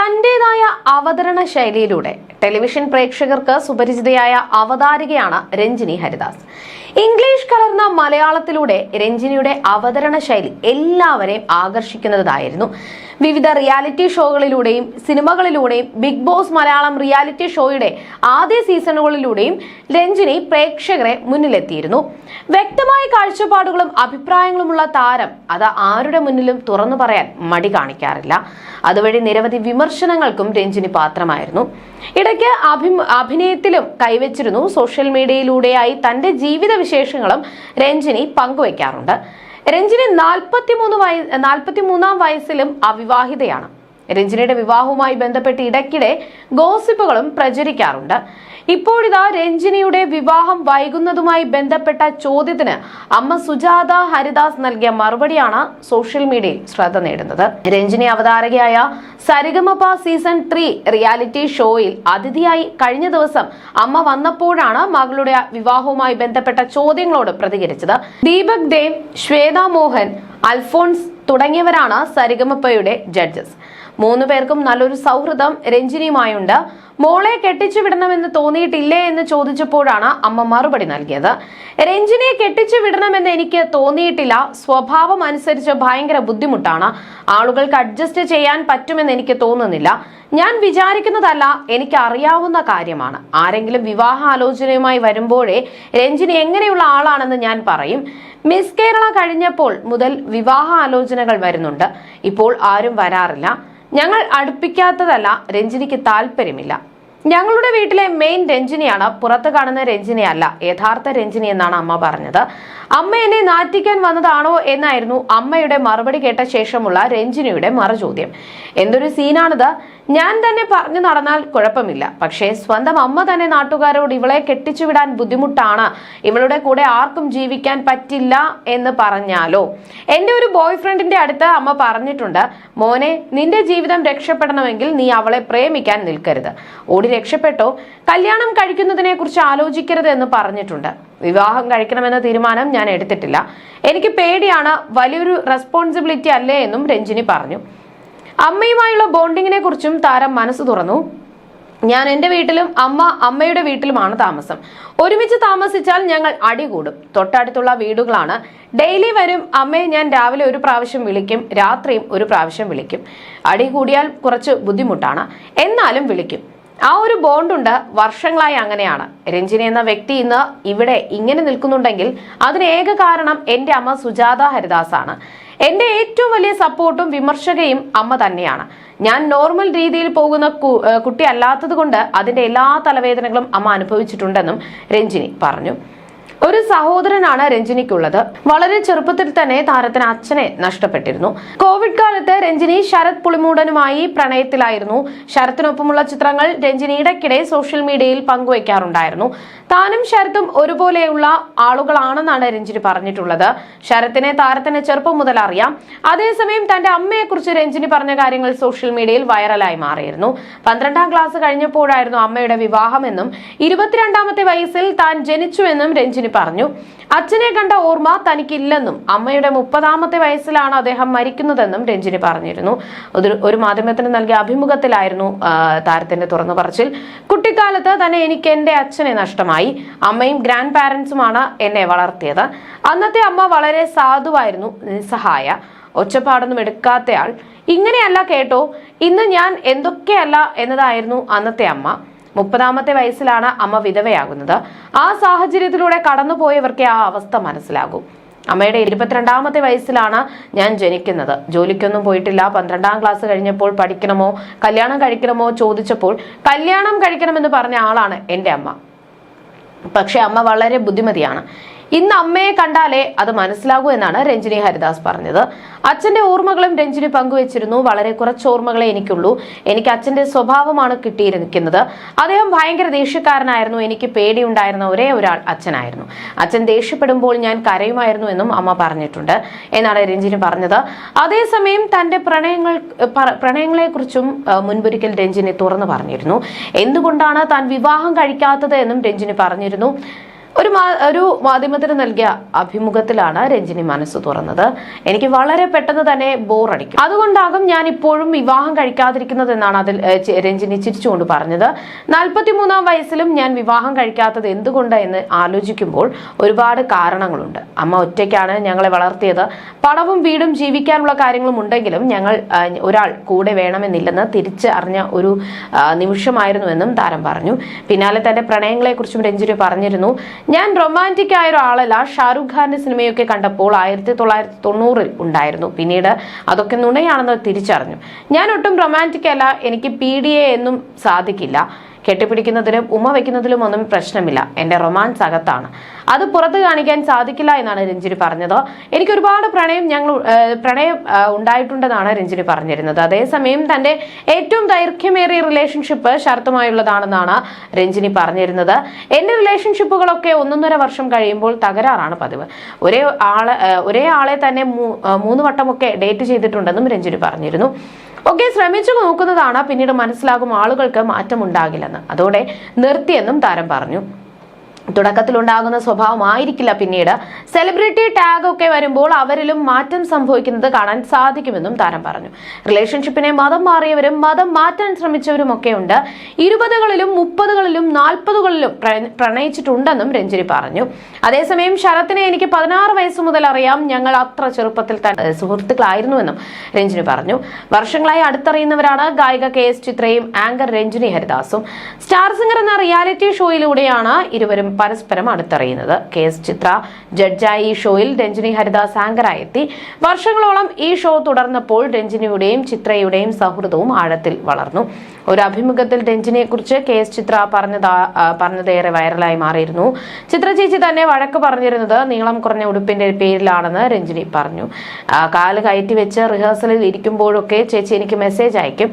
തന്റേതായ അവതരണ ശൈലിയിലൂടെ ടെലിവിഷൻ പ്രേക്ഷകർക്ക് സുപരിചിതയായ അവതാരികയാണ് രഞ്ജിനി ഹരിദാസ്. ഇംഗ്ലീഷ് കലർന്ന മലയാളത്തിലൂടെ രഞ്ജിനിയുടെ അവതരണ ശൈലി എല്ലാവരെയും ആകർഷിക്കുന്നതായിരുന്നു. വിവിധ റിയാലിറ്റി ഷോകളിലൂടെയും സിനിമകളിലൂടെയും ബിഗ് ബോസ് മലയാളം റിയാലിറ്റി ഷോയുടെ ആദ്യ സീസണുകളിലൂടെയും രഞ്ജിനി പ്രേക്ഷകരെ മുന്നിലെത്തിയിരുന്നു. വ്യക്തമായ കാഴ്ചപ്പാടുകളും അഭിപ്രായങ്ങളുമുള്ള താരം അത് ആരുടെ മുന്നിലും തുറന്നു പറയാൻ മടി കാണിക്കാറില്ല. അതുവഴി നിരവധി വിമർശനങ്ങൾക്കും രഞ്ജിനി പാത്രമായിരുന്നു. ഇടയ്ക്ക് അഭി അഭിനയത്തിലും കൈവച്ചിരുന്നു. സോഷ്യൽ മീഡിയയിലൂടെയായി തന്റെ ജീവിത വിശേഷങ്ങളും രഞ്ജിനി പങ്കുവയ്ക്കാറുണ്ട്. രഞ്ജിനി നാൽപ്പത്തിമൂന്ന് വയ നാൽപ്പത്തിമൂന്നാം വയസ്സിലും അവിവാഹിതയാണ്. രഞ്ജിനിയുടെ വിവാഹവുമായി ബന്ധപ്പെട്ട് ഇടയ്ക്കിടെ ഗോസിപ്പുകളും പ്രചരിക്കാറുണ്ട്. ഇപ്പോഴിതാ രഞ്ജിനിയുടെ വിവാഹം വൈകുന്നതുമായി ബന്ധപ്പെട്ട ചോദ്യത്തിന് അമ്മ സുജാത ഹരിദാസ് നൽകിയ മറുപടിയാണ് സോഷ്യൽ മീഡിയയിൽ ശ്രദ്ധ നേടുന്നത്. രഞ്ജിനി അവതാരകയായ സരിഗമപ സീസൺ ത്രീ റിയാലിറ്റി ഷോയിൽ അതിഥിയായി കഴിഞ്ഞ ദിവസം അമ്മ വന്നപ്പോഴാണ് മകളുടെ വിവാഹവുമായി ബന്ധപ്പെട്ട ചോദ്യങ്ങളോട് പ്രതികരിച്ചത്. ദീപക് ദേവ് ശ്വേത മോഹൻ അൽഫോൺസ് തുടങ്ങിയവരാണ് സരിഗമപ്പയുടെ ജഡ്ജസ്. മൂന്ന് പേർക്കും നല്ലൊരു സൗഹൃദം രഞ്ജിനിയുമായുണ്ട്. മോളെ കെട്ടിച്ചു വിടണമെന്ന് തോന്നിയിട്ടില്ലേ എന്ന് ചോദിച്ചപ്പോഴാണ് അമ്മ മറുപടി നൽകിയത്. രഞ്ജിനിയെ കെട്ടിച്ചു വിടണമെന്ന് എനിക്ക് തോന്നിയിട്ടില്ല. സ്വഭാവം അനുസരിച്ച് ഭയങ്കര ബുദ്ധിമുട്ടാണ്. ആളുകൾക്ക് അഡ്ജസ്റ്റ് ചെയ്യാൻ പറ്റുമെന്ന് എനിക്ക് തോന്നുന്നില്ല. ഞാൻ വിചാരിക്കുന്നതല്ല എനിക്ക് അറിയാവുന്ന കാര്യമാണ്. ആരെങ്കിലും വിവാഹ ആലോചനയുമായി വരുമ്പോഴേ രഞ്ജിനി എങ്ങനെയുള്ള ആളാണെന്ന് ഞാൻ പറയും. മിസ് കേരള കഴിഞ്ഞപ്പോൾ മുതൽ വിവാഹ ആലോചനകൾ വരുന്നുണ്ട്. ഇപ്പോൾ ആരും വരാറില്ല. ഞങ്ങൾ അടുപ്പിക്കാത്തതല്ല രഞ്ജിനിക്ക് താല്പര്യമില്ല. ഞങ്ങളുടെ വീട്ടിലെ മെയിൻ രഞ്ജിനിയാണ്. പുറത്ത് കാണുന്ന രഞ്ജിനിയല്ല. യഥാർത്ഥ രഞ്ജിനി എന്നാണ് അമ്മ പറഞ്ഞത്. അമ്മ എന്നെ നാറ്റിക്കാൻ വന്നതാണോ എന്നായിരുന്നു അമ്മയുടെ മറുപടി കേട്ട ശേഷമുള്ള രഞ്ജിനിയുടെ മറുചോദ്യം. എന്തൊരു സീനാണിത്. ഞാൻ തന്നെ പറഞ്ഞു നടന്നാൽ കുഴപ്പമില്ല. പക്ഷേ സ്വന്തം അമ്മ തന്നെ നാട്ടുകാരോട് ഇവളെ കെട്ടിച്ചുവിടാൻ ബുദ്ധിമുട്ടാണ്. ഇവളുടെ കൂടെ ആർക്കും ജീവിക്കാൻ പറ്റില്ല എന്ന് പറഞ്ഞാലോ? എന്റെ ഒരു ബോയ് ഫ്രണ്ടിന്റെ അടുത്ത് അമ്മ പറഞ്ഞിട്ടുണ്ട് മോനെ നിന്റെ ജീവിതം രക്ഷപ്പെടണമെങ്കിൽ നീ അവളെ പ്രേമിക്കാൻ നിൽക്കരുത്. ഓടി രക്ഷപ്പെട്ടോ? കല്യാണം കഴിക്കുന്നതിനെ കുറിച്ച് ആലോചിക്കരുത് എന്ന് പറഞ്ഞിട്ടുണ്ട്. വിവാഹം കഴിക്കണമെന്ന തീരുമാനം ഞാൻ എടുത്തിട്ടില്ല. എനിക്ക് പേടിയാണ് വലിയൊരു റെസ്പോൺസിബിലിറ്റി അല്ലേ എന്നും രഞ്ജിനി പറഞ്ഞു. അമ്മയുമായുള്ള ബോണ്ടിങ്ങിനെ കുറിച്ചും താരം മനസ്സ് തുറന്നു. ഞാൻ എന്റെ വീട്ടിലും അമ്മ അമ്മയുടെ വീട്ടിലുമാണ് താമസം. ഒരുമിച്ച് താമസിച്ചാൽ ഞങ്ങൾ അടി കൂടും തൊട്ടടുത്തുള്ള വീടുകളാണ്. ഡെയിലി വരും അമ്മയെ ഞാൻ രാവിലെ ഒരു പ്രാവശ്യം വിളിക്കും രാത്രിയും ഒരു പ്രാവശ്യം വിളിക്കും. അടി കൂടിയാൽ കുറച്ച് ബുദ്ധിമുട്ടാണ്. എന്നാലും വിളിക്കും. ആ ഒരു ബോണ്ടുണ്ട് വർഷങ്ങളായി അങ്ങനെയാണ്. രഞ്ജിനി എന്ന വ്യക്തി ഇന്ന് ഇവിടെ ഇങ്ങനെ നിൽക്കുന്നുണ്ടെങ്കിൽ അതിന് ഏക കാരണം എന്റെ അമ്മ സുജാത ഹരിദാസ് ആണ് എന്റെ ഏറ്റവും വലിയ സപ്പോർട്ടും വിമർശകയും അമ്മ തന്നെയാണ്. ഞാൻ നോർമൽ രീതിയിൽ പോകുന്ന കുട്ടിയല്ലാത്തത് കൊണ്ട് അതിന്റെ എല്ലാ തലവേദനകളും അമ്മ അനുഭവിച്ചിട്ടുണ്ടെന്നും രഞ്ജിനി പറഞ്ഞു. ഒരു സഹോദരനാണ് രഞ്ജിനിക്കുള്ളത്. വളരെ ചെറുപ്പത്തിൽ തന്നെ താരത്തിന് അച്ഛനെ നഷ്ടപ്പെട്ടിരുന്നു. കോവിഡ് കാലത്ത് രഞ്ജിനി ശരത് പുളിമൂടനുമായി പ്രണയത്തിലായിരുന്നു. ശരത്തിനൊപ്പമുള്ള ചിത്രങ്ങൾ രഞ്ജിനി ഇടയ്ക്കിടെ സോഷ്യൽ മീഡിയയിൽ പങ്കുവയ്ക്കാറുണ്ടായിരുന്നു. താനും ശരത്തും ഒരുപോലെയുള്ള ആളുകളാണെന്നാണ് രഞ്ജിനി പറഞ്ഞിട്ടുള്ളത്. ശരത്തിനെ താരത്തിന് ചെറുപ്പം മുതൽ അറിയാം. അതേസമയം തന്റെ അമ്മയെക്കുറിച്ച് രഞ്ജിനി പറഞ്ഞ കാര്യങ്ങൾ സോഷ്യൽ മീഡിയയിൽ വൈറലായി മാറിയിരുന്നു. പന്ത്രണ്ടാം ക്ലാസ് കഴിഞ്ഞപ്പോഴായിരുന്നു അമ്മയുടെ വിവാഹമെന്നും ഇരുപത്തിരണ്ടാമത്തെ വയസ്സിൽ താൻ ജനിച്ചുവെന്നും രഞ്ജിനി പറഞ്ഞു. അച്ഛനെ കണ്ട ഓർമ്മ തനിക്കില്ലെന്നും അമ്മയുടെ മുപ്പതാമത്തെ വയസ്സിലാണ് അദ്ദേഹം മരിക്കുന്നതെന്നും രഞ്ജിനി പറഞ്ഞിരുന്നു. ഒരു മാധ്യമത്തിന് നൽകിയ അഭിമുഖത്തിലായിരുന്നു താരത്തിന്റെ തുറന്നു പറച്ചിൽ. കുട്ടിക്കാലത്ത് തന്നെ എനിക്ക് എന്റെ അച്ഛനെ നഷ്ടമായി. അമ്മയും ഗ്രാൻഡ് പാരന്റ്സുമാണ് എന്നെ വളർത്തിയത്. അന്നത്തെ അമ്മ വളരെ സാധുവായിരുന്നു നിസ്സഹായ ഒച്ചപ്പാടൊന്നും എടുക്കാത്തയാൾ. ഇങ്ങനെയല്ല കേട്ടോ ഇന്ന് ഞാൻ എന്തൊക്കെയല്ല എന്നതായിരുന്നു അന്നത്തെ അമ്മ. മുപ്പതാമത്തെ വയസ്സിലാണ് അമ്മ വിധവയാകുന്നത്. ആ സാഹചര്യത്തിലൂടെ കടന്നുപോയവർക്ക് ആ അവസ്ഥ മനസ്സിലാകും. അമ്മയുടെ ഇരുപത്തിരണ്ടാമത്തെ വയസ്സിലാണ് ഞാൻ ജനിക്കുന്നത്. ജോലിക്കൊന്നും പോയിട്ടില്ല. പന്ത്രണ്ടാം ക്ലാസ് കഴിഞ്ഞപ്പോൾ പഠിക്കണമോ കല്യാണം കഴിക്കണമോ ചോദിച്ചപ്പോൾ കല്യാണം കഴിക്കണമെന്ന് പറഞ്ഞ ആളാണ് എന്റെ അമ്മ. പക്ഷെ അമ്മ വളരെ ബുദ്ധിമതിയാണ്. ഇന്ന് അമ്മയെ കണ്ടാലേ അത് മനസ്സിലാകൂ എന്നാണ് രഞ്ജിനി ഹരിദാസ് പറഞ്ഞത്. അച്ഛന്റെ ഓർമ്മകളും രഞ്ജിനി പങ്കുവച്ചിരുന്നു. വളരെ കുറച്ച് ഓർമ്മകളെ എനിക്കുള്ളൂ. എനിക്ക് അച്ഛന്റെ സ്വഭാവമാണ് കിട്ടിയിരിക്കുന്നത്. അദ്ദേഹം ഭയങ്കര ദേഷ്യക്കാരനായിരുന്നു. എനിക്ക് പേടിയുണ്ടായിരുന്ന ഒരേ ഒരാൾ അച്ഛനായിരുന്നു. അച്ഛൻ ദേഷ്യപ്പെടുമ്പോൾ ഞാൻ കരയുമായിരുന്നു എന്നും അമ്മ പറഞ്ഞിട്ടുണ്ട് എന്നാണ് രഞ്ജിനി പറഞ്ഞത്. അതേസമയം തന്റെ പ്രണയങ്ങൾ പ്രണയങ്ങളെ കുറിച്ചും ആ, മുൻപൊരിക്കൽ രഞ്ജിനി തുറന്നു പറഞ്ഞിരുന്നു. എന്തുകൊണ്ടാണ് താൻ വിവാഹം കഴിക്കാത്തത് എന്നും രഞ്ജിനി പറഞ്ഞിരുന്നു. ഒരു ഒരു മാധ്യമത്തിന് നൽകിയ അഭിമുഖത്തിലാണ് രഞ്ജിനി മനസ്സ് തുറന്നത്. എനിക്ക് വളരെ പെട്ടെന്ന് തന്നെ ബോറടിക്കും. അതുകൊണ്ടാകും ഞാൻ ഇപ്പോഴും വിവാഹം കഴിക്കാതിരിക്കുന്നത് എന്നാണ് അതിൽ രഞ്ജിനി ചിരിച്ചുകൊണ്ട് പറഞ്ഞത്. നാൽപ്പത്തിമൂന്നാം വയസ്സിലും ഞാൻ വിവാഹം കഴിക്കാത്തത് എന്തുകൊണ്ട് എന്ന് ആലോചിക്കുമ്പോൾ ഒരുപാട് കാരണങ്ങളുണ്ട്. അമ്മ ഒറ്റയ്ക്കാണ് ഞങ്ങളെ വളർത്തിയത്. പണവും വീടും ജീവിക്കാനുള്ള കാര്യങ്ങളും ഉണ്ടെങ്കിലും ഞങ്ങൾ ഒരാൾ കൂടെ വേണമെന്നില്ലെന്ന് തിരിച്ച് അറിഞ്ഞ ഒരു നിമിഷമായിരുന്നു നിമിഷമായിരുന്നുവെന്നും താരം പറഞ്ഞു. പിന്നാലെ തന്റെ പ്രണയങ്ങളെക്കുറിച്ചും രഞ്ജിനി പറഞ്ഞിരുന്നു. ഞാൻ റൊമാന്റിക് ആയ ഒരാളല്ല. ഷാറുഖ് ഖാന്റെ സിനിമയൊക്കെ കണ്ടപ്പോൾ ആയിരത്തി തൊള്ളായിരത്തി തൊണ്ണൂറിൽ ഉണ്ടായിരുന്നു. പിന്നീട് അതൊക്കെ നുണയാണെന്ന് തിരിച്ചറിഞ്ഞു. ഞാൻ ഒട്ടും റൊമാന്റിക് അല്ല. എനിക്ക് പി ഡി എ എന്നും സാധിക്കില്ല. കെട്ടിപ്പിടിക്കുന്നതിലും ഉമ്മ വെക്കുന്നതിലും ഒന്നും പ്രശ്നമില്ല. എന്റെ റൊമാൻസ് അകത്താണ്. അത് പുറത്ത് കാണിക്കാൻ സാധിക്കില്ല എന്നാണ് രഞ്ജിനി പറഞ്ഞത്. എനിക്ക് ഒരുപാട് പ്രണയം ഞങ്ങൾ പ്രണയം ഉണ്ടായിട്ടുണ്ടെന്നാണ് രഞ്ജിനി പറഞ്ഞിരുന്നത്. അതേസമയം തന്റെ ഏറ്റവും ദൈർഘ്യമേറിയ റിലേഷൻഷിപ്പ് ഷർത്തുമായുള്ളതാണെന്നാണ് രഞ്ജിനി പറഞ്ഞിരുന്നത്. എന്റെ റിലേഷൻഷിപ്പുകളൊക്കെ ഒന്നൊന്നര വർഷം കഴിയുമ്പോൾ തകരാറാണ് പതിവ്. ഒരേ ആളെ ഒരേ ആളെ തന്നെ മൂന്ന് വട്ടമൊക്കെ ഡേറ്റ് ചെയ്തിട്ടുണ്ടെന്നും രഞ്ജിനി പറഞ്ഞിരുന്നു. ഒക്കെ ശ്രമിച്ചു നോക്കുന്നതാണ്. പിന്നീട് മനസ്സിലാകും ആളുകൾക്ക് മാറ്റമുണ്ടാകില്ലെന്ന്. അതോടെ നിർത്തിയെന്നും താരം പറഞ്ഞു. തുടക്കത്തിലുണ്ടാകുന്ന സ്വഭാവമായിരിക്കില്ല പിന്നീട്. സെലിബ്രിറ്റി ടാഗ് ഒക്കെ വരുമ്പോൾ അവരിലും മാറ്റം സംഭവിക്കുന്നത് കാണാൻ സാധിക്കുമെന്നും താരം പറഞ്ഞു. റിലേഷൻഷിപ്പിനെ മതം മാറിയവരും മതം മാറ്റാൻ ശ്രമിച്ചവരും ഒക്കെ ഉണ്ട്. ഇരുപതുകളിലും മുപ്പതുകളിലും നാൽപ്പതുകളിലും പ്ര- പ്രണയിച്ചിട്ടുണ്ടെന്നും രഞ്ജിനി പറഞ്ഞു. അതേസമയം ശരത്തിനെ എനിക്ക് പതിനാറ് വയസ്സ് മുതൽ അറിയാം. ഞങ്ങൾ അത്ര ചെറുപ്പത്തിൽ തന്നെ സുഹൃത്തുക്കളായിരുന്നുവെന്നും രഞ്ജിനി പറഞ്ഞു. വർഷങ്ങളായി അടുത്തറിയുന്നവരാണ് ഗായിക കെ എസ് ചിത്രയും ആങ്കർ രഞ്ജിനി ഹരിദാസും. സ്റ്റാർ സിംഗർ എന്ന റിയാലിറ്റി ഷോയിലൂടെയാണ് ഇരുവരും പരസ്പരം അടുത്തറിയുന്നത് കെ എസ് ചിത്ര ജഡ്ജായി ഈ ഷോയിൽ രഞ്ജിനി ഹരിദാസ് ആങ്കറായി എത്തി വർഷങ്ങളോളം ഈ ഷോ തുടർന്നപ്പോൾ രഞ്ജിനിയുടെയും ചിത്രയുടെയും സൗഹൃദവും ആഴത്തിൽ വളർന്നു. ഒരു അഭിമുഖത്തിൽ രഞ്ജിനിയെ കുറിച്ച് കെ എസ് ചിത്ര പറഞ്ഞത് പറഞ്ഞതേറെ വൈറലായി മാറിയിരുന്നു. ചിത്ര ചേച്ചി തന്നെ വഴക്ക് പറഞ്ഞിരുന്നത് നീളം കുറഞ്ഞ ഉടുപ്പിന്റെ പേരിലാണെന്ന് രഞ്ജിനി പറഞ്ഞു. കാൽ കയറ്റി വെച്ച് റിഹേഴ്സലിൽ ഇരിക്കുമ്പോഴൊക്കെ ചേച്ചി എനിക്ക് മെസ്സേജ് അയക്കും.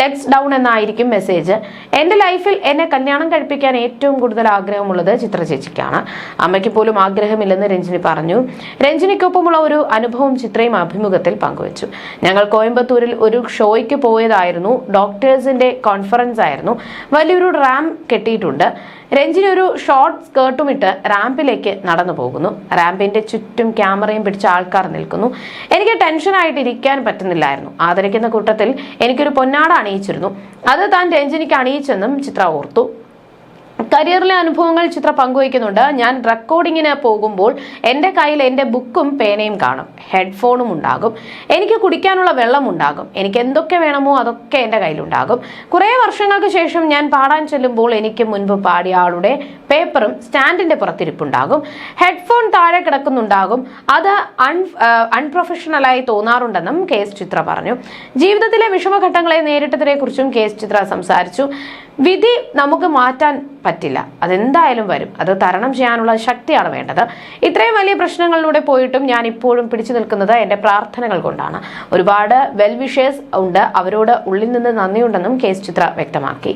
ലെഗ്സ് ഡൗൺ എന്നായിരിക്കും മെസ്സേജ്. എന്റെ ലൈഫിൽ എന്നെ കല്യാണം കഴിപ്പിക്കാൻ ഏറ്റവും കൂടുതൽ ആഗ്രഹമുള്ളത് ചിത്ര ചേച്ചിക്കാണ്. അമ്മയ്ക്ക് പോലും ആഗ്രഹമില്ലെന്ന് രഞ്ജിനി പറഞ്ഞു. രഞ്ജിനിക്കൊപ്പമുള്ള ഒരു അനുഭവം ചിത്രയും അഭിമുഖത്തിൽ പങ്കുവച്ചു. ഞങ്ങൾ കോയമ്പത്തൂരിൽ ഒരു ഷോയ്ക്ക് പോയതായിരുന്നു. ഡോക്ടേഴ്സിന്റെ കോൺഫറൻസ് ആയിരുന്നു. വലിയൊരു റാം കെട്ടിയിട്ടുണ്ട്. രഞ്ജിനി ഒരു ഷോർട്ട് സ്കേർട്ടും ഇട്ട് റാമ്പിലേക്ക് നടന്നു പോകുന്നു. റാമ്പിന്റെ ചുറ്റും ക്യാമറയും പിടിച്ച ആൾക്കാർ നിൽക്കുന്നു. എനിക്ക് ടെൻഷനായിട്ട് ഇരിക്കാൻ പറ്റുന്നില്ലായിരുന്നു. ആദരിക്കുന്ന കൂട്ടത്തിൽ എനിക്കൊരു പൊന്നാട അണിയിച്ചിരുന്നു. അത് താൻ രഞ്ജിനിക്ക് അണിയിച്ചെന്നും ചിത്ര ഓർത്തു. കരിയറിലെ അനുഭവങ്ങൾ ചിത്ര പങ്കുവയ്ക്കുന്നുണ്ട്. ഞാൻ റെക്കോർഡിങ്ങിന് പോകുമ്പോൾ എന്റെ കയ്യിൽ എന്റെ ബുക്കും പേനയും കാണും. ഹെഡ്ഫോണും ഉണ്ടാകും. എനിക്ക് കുടിക്കാനുള്ള വെള്ളം ഉണ്ടാകും. എനിക്ക് എന്തൊക്കെ വേണമോ അതൊക്കെ എന്റെ കയ്യിലുണ്ടാകും. കുറേ വർഷങ്ങൾക്ക് ശേഷം ഞാൻ പാടാൻ ചെല്ലുമ്പോൾ എനിക്ക് മുൻപ് പാടിയ ആളുടെ പേപ്പറും സ്റ്റാൻഡിന്റെ പുറത്തിരിപ്പുണ്ടാകും. ഹെഡ്ഫോൺ താഴെ കിടക്കുന്നുണ്ടാകും. അത് അൺ അൺപ്രൊഫഷണലായി തോന്നാറുണ്ടെന്നും കെ എസ് ചിത്ര പറഞ്ഞു. ജീവിതത്തിലെ വിഷമഘട്ടങ്ങളെ നേരിട്ടതിനെ കുറിച്ചും കെ എസ് ചിത്ര സംസാരിച്ചു. വിധി നമുക്ക് മാറ്റാൻ പറ്റില്ല. അതെന്തായാലും വരും. അത് തരണം ചെയ്യാനുള്ള ശക്തിയാണ് വേണ്ടത്. ഇത്രയും വലിയ പ്രശ്നങ്ങളിലൂടെ പോയിട്ടും ഞാൻ ഇപ്പോഴും പിടിച്ചു നിൽക്കുന്നത് എന്റെ പ്രാർത്ഥനകൾ കൊണ്ടാണ്. ഒരുപാട് വെൽ വിഷേഴ്സ് ഉണ്ട്. അവരോട് ഉള്ളിൽ നിന്ന് നന്ദിയുണ്ടെന്നും കെ ചിത്ര വ്യക്തമാക്കി.